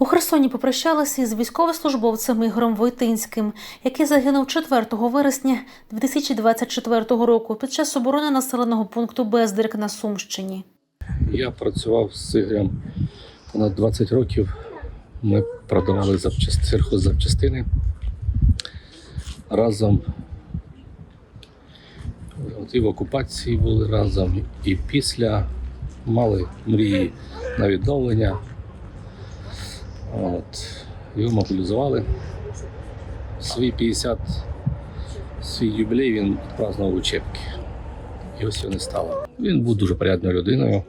У Херсоні попрощалися із військовослужбовцем Ігорем Войтинським, який загинув 4 вересня 2024 року під час оборони населеного пункту Бездирк на Сумщині. Я працював з Ігорем понад 20 років. Ми продавали запчасти, сільхоззапчастини разом. От і в окупації були разом, і після мали мрії на відновлення. От. Його мобілізували. Свій 50, свій юбілей він празднував у Чепкі. І ось його не стало. Він був дуже порядною людиною.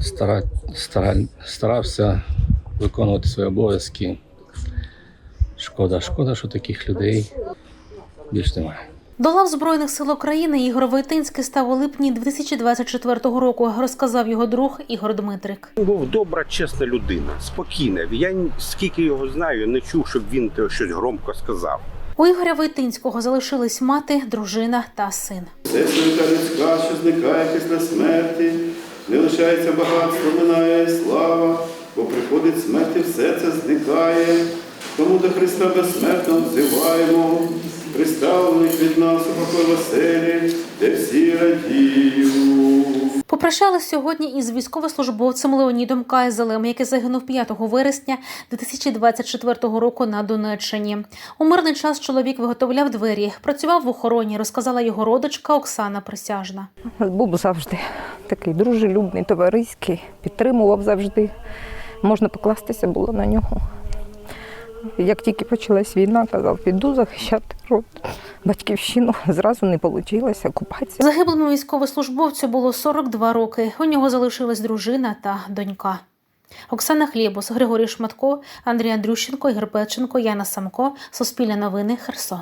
Стара, стара, старався виконувати свої обов'язки. Шкода, шкода, що таких людей більш немає. До лав Збройних сил України Ігор Войтинський став у липні 2024 року, розказав його друг Ігор Дмитрик. Він був добра, чесна людина, спокійна. Я скільки його знаю, не чув, щоб він те щось громко сказав. У Ігоря Войтинського залишились мати, дружина та син. Сестринка людська, що зникає після смерті, не лишається багатство, минає слава, бо приходить смерть і все це зникає. Тому до Христа безсмертно взиваємо, приставлених від нас у покой оселі, де всі радіють. Попрощались сьогодні із військовослужбовцем Леонідом Кайзелем, який загинув 5 вересня 2024 року на Донеччині. У мирний час чоловік виготовляв двері, працював в охороні, розказала його родичка Оксана Присяжна. Був завжди такий дружелюбний, товариський, підтримував завжди. Можна покластися було на нього. Як тільки почалась війна, казав, піду захищати род. Батьківщину зразу не вийшло, окупація. Загиблому військовослужбовцю було 42 роки. У нього залишилась дружина та донька. Оксана Хлібус, Григорій Шматко, Андрій Андрющенко, Ігор Печенко, Яна Самко. Суспільне новини. Херсон.